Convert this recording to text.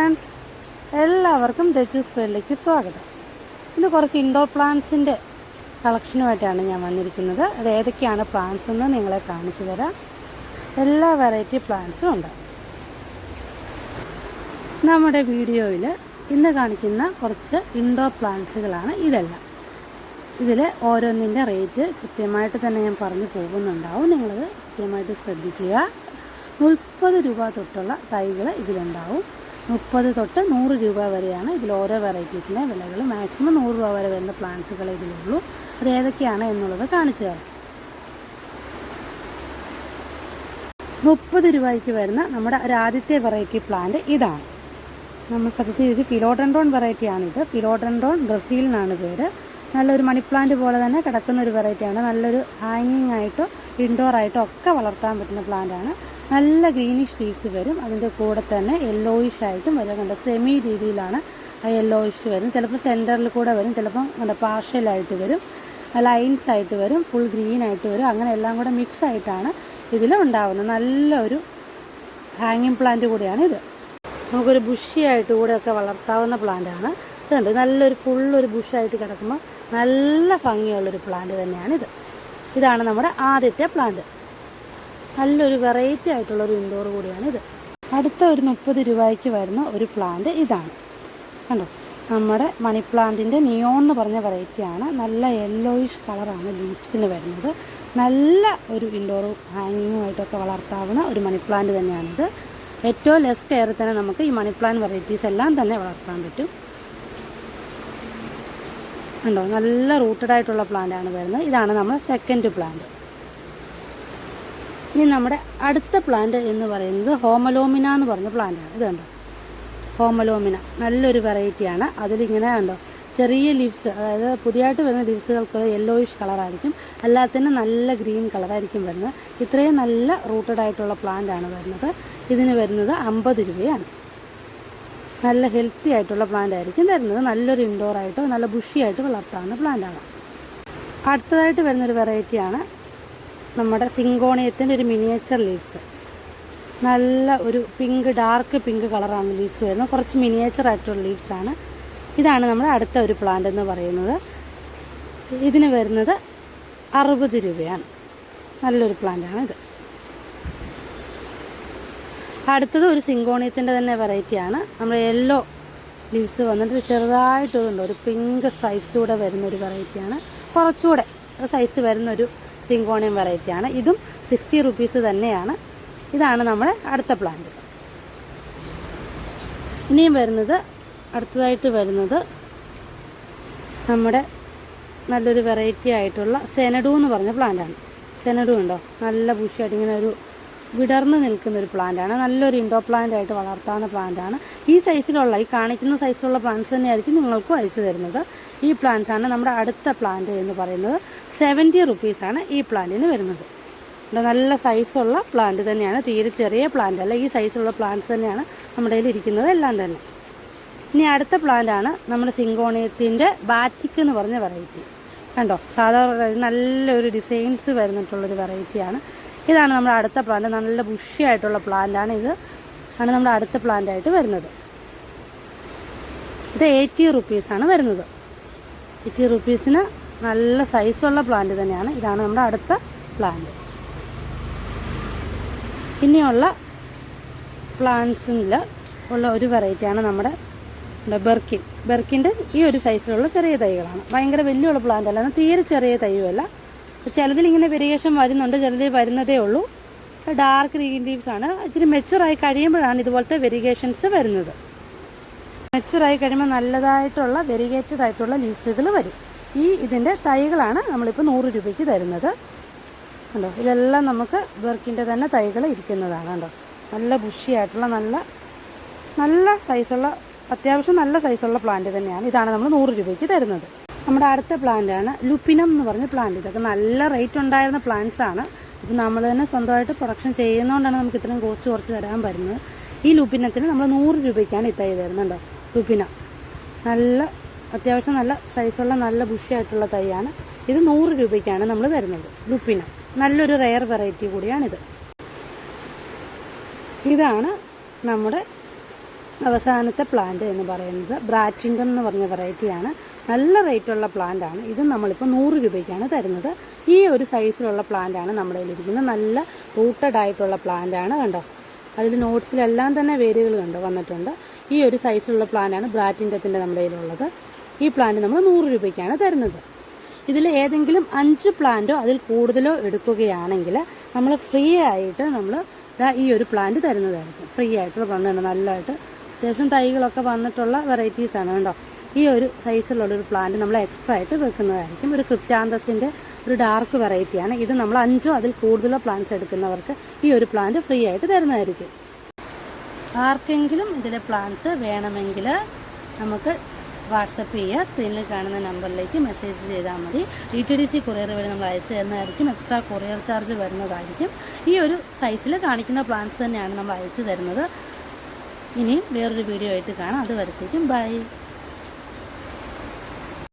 Friends എല്ലാവർക്കും ദജൂസ് ഫീൽഡിലേക്ക് സ്വാഗതം. ഇന്ന് കുറച്ച് ഇൻഡോർ പ്ലാന്റ്സിന്റെ കളക്ഷനുമായിട്ടാണ് ഞാൻ വന്നിരിക്കുന്നത്. അത് ഏതൊക്കെയാണ് പ്ലാന്റ്സ് എന്ന് നിങ്ങളെ കാണിച്ചു തരാം. എല്ലാ വെറൈറ്റി പ്ലാന്റ്സും ഉണ്ട്. നമ്മുടെ വീഡിയോയിൽ ഇന്ന് കാണിക്കുന്ന കുറച്ച് ഇൻഡോർ പ്ലാന്റ്സുകളാണ് ഇതെല്ലാം. ഇതിൽ ഓരോന്നിന്റെ റേറ്റ് കൃത്യമായിട്ട് തന്നെ ഞാൻ പറഞ്ഞു പോകുന്നുണ്ടാവും. നിങ്ങളത് കൃത്യമായിട്ട് ശ്രദ്ധിക്കുക. മുപ്പത് രൂപ തൊട്ടുള്ള തൈകൾ ഇതിലുണ്ടാവും. മുപ്പത് തൊട്ട് നൂറ് രൂപ വരെയാണ് ഇതിൽ ഓരോ വെറൈറ്റീസിന്റെ വിലകൾ. മാക്സിമം നൂറ് രൂപ വരെ വരുന്ന പ്ലാന്റ്സുകൾ ഇതിലുള്ളൂ. അത് ഏതൊക്കെയാണ് എന്നുള്ളത് കാണിച്ചു തരാം. മുപ്പത് രൂപയ്ക്ക് വരുന്ന നമ്മുടെ ഒരു ആദ്യത്തെ വെറൈറ്റി പ്ലാന്റ് ഇതാണ്. നമ്മൾ സത്യത്തിൽ ഇത് ഫിലോഡൻഡ്രോൺ വെറൈറ്റിയാണിത്. ഫിലോഡൻഡ്രോൺ ബ്രസീൽ എന്നാണ് പേര്. നല്ലൊരു മണി പ്ലാന്റ് പോലെ തന്നെ കിടക്കുന്ന ഒരു വെറൈറ്റിയാണ്. നല്ലൊരു ഹാങ്ങിങ് ആയിട്ടോ ഇൻഡോർ ആയിട്ടോ ഒക്കെ വളർത്താൻ പറ്റുന്ന പ്ലാന്റാണ്. നല്ല ഗ്രീനിഷ് ലീവ്സ് വരും. അതിന്റെ കൂടെ തന്നെ യെല്ലോയിഷ് ആയിട്ടും വരും. കണ്ട സെമി രീതിയിലാണ് ആ യെല്ലോയിഷ് വരും ചിലപ്പോൾ സെന്ററിൽ കൂടെ വരും ചിലപ്പം കണ്ട പാർഷ്യലായിട്ട് വരും. ലൈൻസ് ആയിട്ട് വരും ഫുൾ ഗ്രീൻ ആയിട്ട് വരും. അങ്ങനെ എല്ലാം കൂടെ മിക്സ് ആയിട്ടാണ് ഇതിൽ ഉണ്ടാവുന്നത്. നല്ലൊരു ഹാങ്ങിങ് പ്ലാന്റ് കൂടിയാണ് ഇത്. നമുക്കൊരു ബുഷിയായിട്ട് കൂടെ ഒക്കെ വളർത്താവുന്ന പ്ലാന്റാണ് ഇതുണ്ട് നല്ലൊരു ഫുള്ളൊരു ബുഷായിട്ട് കിടക്കുമ്പോൾ നല്ല ഭംഗിയുള്ളൊരു പ്ലാന്റ് തന്നെയാണിത് ഇതാണ് നമ്മുടെ ആദ്യത്തെ പ്ലാന്റ് നല്ലൊരു വെറൈറ്റി ആയിട്ടുള്ളൊരു ഇൻഡോർ കൂടിയാണ് ഇത് അടുത്ത ഒരു മുപ്പത് രൂപയ്ക്ക് വരുന്ന ഒരു പ്ലാന്റ് ഇതാണ്. കണ്ടോ? നമ്മുടെ മണി പ്ലാന്റിന്റെ നിയോൺ എന്ന് പറഞ്ഞ വെറൈറ്റിയാണ് നല്ല യെല്ലോയിഷ് കളറാണ് ലീഫ്സിന് വരുന്നത്. നല്ല ഒരു ഇൻഡോർ ഹാങ്ങിങ്ങുമായിട്ടൊക്കെ വളർത്താവുന്ന ഒരു മണി പ്ലാന്റ് തന്നെയാണിത്. ഏറ്റവും ലെസ് കെയറിൽ തന്നെ നമുക്ക് ഈ മണി പ്ലാന്റ് വെറൈറ്റീസ് എല്ലാം തന്നെ വളർത്താൻ പറ്റും. ഉണ്ടോ നല്ല റൂട്ടഡ് ആയിട്ടുള്ള പ്ലാന്റ് ആണ് വരുന്നത്. ഇതാണ് നമ്മൾ സെക്കൻഡ് പ്ലാന്റ് ഇനി നമ്മുടെ അടുത്ത പ്ലാന്റ് എന്ന് പറയുന്നത് ഹോമലോമിന എന്ന് പറഞ്ഞ പ്ലാന്റാണ് ഇത് കണ്ടോ? ഹോമലോമിന നല്ലൊരു വെറൈറ്റിയാണ് അതിലിങ്ങനെ കണ്ടോ? ചെറിയ ലീവ്സ് അതായത് പുതിയതായിട്ട് വരുന്ന ലീവ്സുകൾക്ക് യെല്ലോയിഷ് കളറായിരിക്കും അല്ലാത്തതിന് നല്ല ഗ്രീൻ കളറായിരിക്കും വരുന്നത്. ഇത്രയും നല്ല റൂട്ടഡ് ആയിട്ടുള്ള പ്ലാന്റ് ആണ് വരുന്നത്. ഇതിന് വരുന്നത് അമ്പത് രൂപയാണ്. നല്ല ഹെൽത്തി ആയിട്ടുള്ള പ്ലാന്റ് ആയിരിക്കും വരുന്നത്. നല്ലൊരു ഇൻഡോർ നല്ല ബുഷിയായിട്ട് വളർത്താവുന്ന പ്ലാന്റാണ് അടുത്തതായിട്ട് വരുന്നൊരു വെറൈറ്റിയാണ് നമ്മുടെ സിങ്കോണിയത്തിന്റെ ഒരു മിനിയേച്ചർ ലീവ്സ്. നല്ല ഒരു പിങ്ക് ഡാർക്ക് പിങ്ക് കളറാണ് ലീവ്സ് വരുന്നത്. കുറച്ച് മിനിയേച്ചർ ആയിട്ടുള്ള ലീവ്സാണ് ഇതാണ് നമ്മുടെ അടുത്ത ഒരു പ്ലാന്റ് എന്ന് പറയുന്നത്. ഇതിന് വരുന്നത് അറുപത് രൂപയാണ്. നല്ലൊരു പ്ലാന്റാണ് ഇത്. അടുത്തത് ഒരു സിങ്കോണിയത്തിന്റെ തന്നെ വെറൈറ്റിയാണ് നമ്മുടെ യെല്ലോ ലീവ്സ് വന്നിട്ട് ചെറുതായിട്ടുണ്ട് ഒരു പിങ്ക് സ്ട്രൈപ്സ് കൂടെ വരുന്ന ഒരു വെറൈറ്റിയാണ് കുറച്ചുകൂടെ സൈസ് വരുന്നൊരു സിങ്കോണിയം വെറൈറ്റിയാണ് ഇതും സിക്സ്റ്റി റുപ്പീസ് തന്നെയാണ്. ഇതാണ് നമ്മുടെ അടുത്ത പ്ലാന്റ് ഇനിയും വരുന്നത് അടുത്തതായിട്ട് വരുന്നത് നമ്മുടെ നല്ലൊരു വെറൈറ്റി ആയിട്ടുള്ള സെനഡു എന്ന് പറഞ്ഞ പ്ലാന്റാണ് സെനഡു ഉണ്ടോ? നല്ല ബുഷിയായിട്ട് ഇങ്ങനെ ഒരു വിടർന്ന് നിൽക്കുന്ന ഒരു പ്ലാന്റാണ് നല്ലൊരു ഇൻഡോ പ്ലാന്റ് ആയിട്ട് വളർത്താവുന്ന പ്ലാന്റാണ് ഈ സൈസിലുള്ള ഈ കാണിക്കുന്ന സൈസിലുള്ള പ്ലാന്റ്സ് തന്നെയായിരിക്കും നിങ്ങൾക്കും അയച്ചു തരുന്നത്. ഈ പ്ലാന്റ്സ് ആണ് നമ്മുടെ അടുത്ത പ്ലാന്റ് എന്ന് പറയുന്നത്. സെവന്റി റുപ്പീസാണ് ഈ പ്ലാന്റിന് വരുന്നത്. നല്ല സൈസുള്ള പ്ലാന്റ് തന്നെയാണ്. തീരെ ചെറിയ പ്ലാന്റ് അല്ല. ഈ സൈസുള്ള പ്ലാന്റ്സ് തന്നെയാണ് നമ്മുടെ കയ്യിൽ ഇരിക്കുന്നത്. എല്ലാം തന്നെ. ഇനി അടുത്ത പ്ലാന്റ് ആണ് നമ്മുടെ സിങ്കോണിയത്തിന്റെ ബാറ്റിക് എന്ന് പറഞ്ഞ വെറൈറ്റി കണ്ടോ? സാധാരണ നല്ലൊരു ഡിസൈൻസ് വരുന്നിട്ടുള്ളൊരു വെറൈറ്റിയാണ് ഇതാണ് നമ്മുടെ അടുത്ത പ്ലാന്റ് നല്ല ബുഷിയായിട്ടുള്ള പ്ലാന്റാണ് ഇത്. ആണ് നമ്മുടെ അടുത്ത പ്ലാന്റായിട്ട് വരുന്നത്. ഇത് എയ്റ്റി റുപ്പീസാണ് വരുന്നത്. എയ്റ്റി റുപ്പീസിന് നല്ല സൈസുള്ള പ്ലാന്റ് തന്നെയാണ്. ഇതാണ് നമ്മുടെ അടുത്ത പ്ലാന്റ് ഇനിയുള്ള പ്ലാന്റ്സിൽ ഉള്ള ഒരു വെറൈറ്റിയാണ് നമ്മുടെ ബെർക്കിൻ ബെർക്കിന്റെ ഈ ഒരു സൈസിലുള്ള ചെറിയ തൈകളാണ്. ഭയങ്കര വലിയുള്ള പ്ലാന്റ് അല്ല. തീരെ ചെറിയ തൈയുമല്ല. ചിലതിൽ ഇങ്ങനെ വെരിയേഷൻ വരുന്നുണ്ട് ചിലതിൽ വരുന്നതേ ഉള്ളൂ. ഡാർക്ക് ഗ്രീൻ ലീവ്സ് ആണ്. ഇച്ചിരി മെച്ചുറായി കഴിയുമ്പോഴാണ് ഇതുപോലത്തെ വെരിഗേഷൻസ് വരുന്നത്. മെച്ചുറായി കഴിയുമ്പോൾ നല്ലതായിട്ടുള്ള വെരിഗേറ്റഡ് ആയിട്ടുള്ള ലീവ്സുകൾ വരും. ഈ ഇതിന്റെ തൈകളാണ് നമ്മളിപ്പോൾ നൂറ് രൂപയ്ക്ക് തരുന്നത്. കണ്ടോ? ഇതെല്ലാം നമുക്ക് ബെർക്കിന്റെ തന്നെ തൈകൾ ഇരിക്കുന്നതാണ് കണ്ടോ? നല്ല ബുഷിയായിട്ടുള്ള നല്ല നല്ല സൈസുള്ള അത്യാവശ്യം നല്ല സൈസുള്ള പ്ലാന്റ് തന്നെയാണ്. ഇതാണ് നമ്മൾ നൂറ് രൂപയ്ക്ക് തരുന്നത്. നമ്മുടെ അടുത്ത പ്ലാന്റ് ആണ് ലുപ്പിനം എന്ന് പറഞ്ഞ പ്ലാന്റ് ഇതൊക്കെ നല്ല റേറ്റ് ഉണ്ടായിരുന്ന പ്ലാന്റ്സ് ആണ്. ഇപ്പം നമ്മൾ തന്നെ സ്വന്തമായിട്ട് പ്രൊഡക്ഷൻ ചെയ്യുന്നതുകൊണ്ടാണ് നമുക്ക് ഇത്രയും കോസ്റ്റ് കുറച്ച് തരാൻ പറ്റുന്നത്. ഈ ലുപ്പിനത്തിന് നമ്മൾ നൂറ് രൂപയ്ക്കാണ് ഈ തൈ തരുന്നുണ്ടോ. ലുപ്പിന നല്ല അത്യാവശ്യം നല്ല സൈസുള്ള നല്ല ബുഷിയായിട്ടുള്ള തൈയാണ്. ഇത് നൂറ് രൂപയ്ക്കാണ് നമ്മൾ തരുന്നത് ലുപ്പിന നല്ലൊരു റെയർ വെറൈറ്റി കൂടിയാണിത് ഇതാണ് നമ്മുടെ അവസാനത്തെ പ്ലാന്റ് എന്ന് പറയുന്നത്. ബ്രാറ്റിൻഡം എന്ന് പറഞ്ഞ വെറൈറ്റിയാണ് നല്ല റേറ്റുള്ള പ്ലാന്റ് ആണ്. ഇത് നമ്മളിപ്പോൾ നൂറ് രൂപയ്ക്കാണ് തരുന്നത്. ഈ ഒരു സൈസിലുള്ള പ്ലാന്റ് ആണ് നമ്മുടെ കയ്യിലിരിക്കുന്നത്. നല്ല റൂട്ടഡ് ആയിട്ടുള്ള പ്ലാന്റ് ആണ് കണ്ടോ? അതിൽ നോട്ട്സിലെല്ലാം തന്നെ വേരുകൾ കണ്ടോ വന്നിട്ടുണ്ട്. ഈ ഒരു സൈസിലുള്ള പ്ലാന്റാണ് ബ്രാറ്റിന്റെത്തിന്റെ നമ്മുടെ കയ്യിലുള്ളത്. ഈ പ്ലാന്റ് നമ്മൾ നൂറ് രൂപയ്ക്കാണ് തരുന്നത്. ഇതിൽ ഏതെങ്കിലും അഞ്ച് പ്ലാന്റോ അതിൽ കൂടുതലോ എടുക്കുകയാണെങ്കിൽ നമ്മൾ ഫ്രീ ആയിട്ട് നമ്മൾ ഈ ഒരു പ്ലാന്റ് തരുന്നതായിരിക്കും. ഫ്രീ ആയിട്ടുള്ള പ്ലാന്റ് നല്ലതായിട്ട് അത്യാവശ്യം തൈകളൊക്കെ വന്നിട്ടുള്ള വെറൈറ്റീസാണ് കേട്ടോ ഈ ഒരു സൈസിലുള്ള ഒരു പ്ലാന്റ് നമ്മൾ എക്സ്ട്രാ ആയിട്ട് വെക്കുന്നതായിരിക്കും. ഒരു ക്രിപ്റ്റാന്തസിന്റെ ഒരു ഡാർക്ക് വെറൈറ്റിയാണ് ഇത് നമ്മൾ അഞ്ചോ അതിൽ കൂടുതലോ പ്ലാന്റ്സ് എടുക്കുന്നവർക്ക് ഈ ഒരു പ്ലാന്റ് ഫ്രീ ആയിട്ട് തരുന്നതായിരിക്കും. ആർക്കെങ്കിലും ഇതിലെ പ്ലാന്റ്സ് വേണമെങ്കിൽ നമുക്ക് വാട്സപ്പ് ചെയ്യുക സ്ക്രീനിൽ കാണുന്ന നമ്പറിലേക്ക് മെസ്സേജ് ചെയ്താൽ മതി. D T D C courier വഴി നമ്മൾ അയച്ചു തരുന്നതായിരിക്കും. എക്സ്ട്രാ കൊറിയർ ചാർജ് വരുന്നതായിരിക്കും. ഈ ഒരു സൈസിൽ കാണിക്കുന്ന പ്ലാന്റ്സ് തന്നെയാണ് നമ്മൾ അയച്ചു തരുന്നത്. ഇനിയും വേറൊരു വീഡിയോ ആയിട്ട് കാണാം. അത് വരത്തേക്കും ബൈ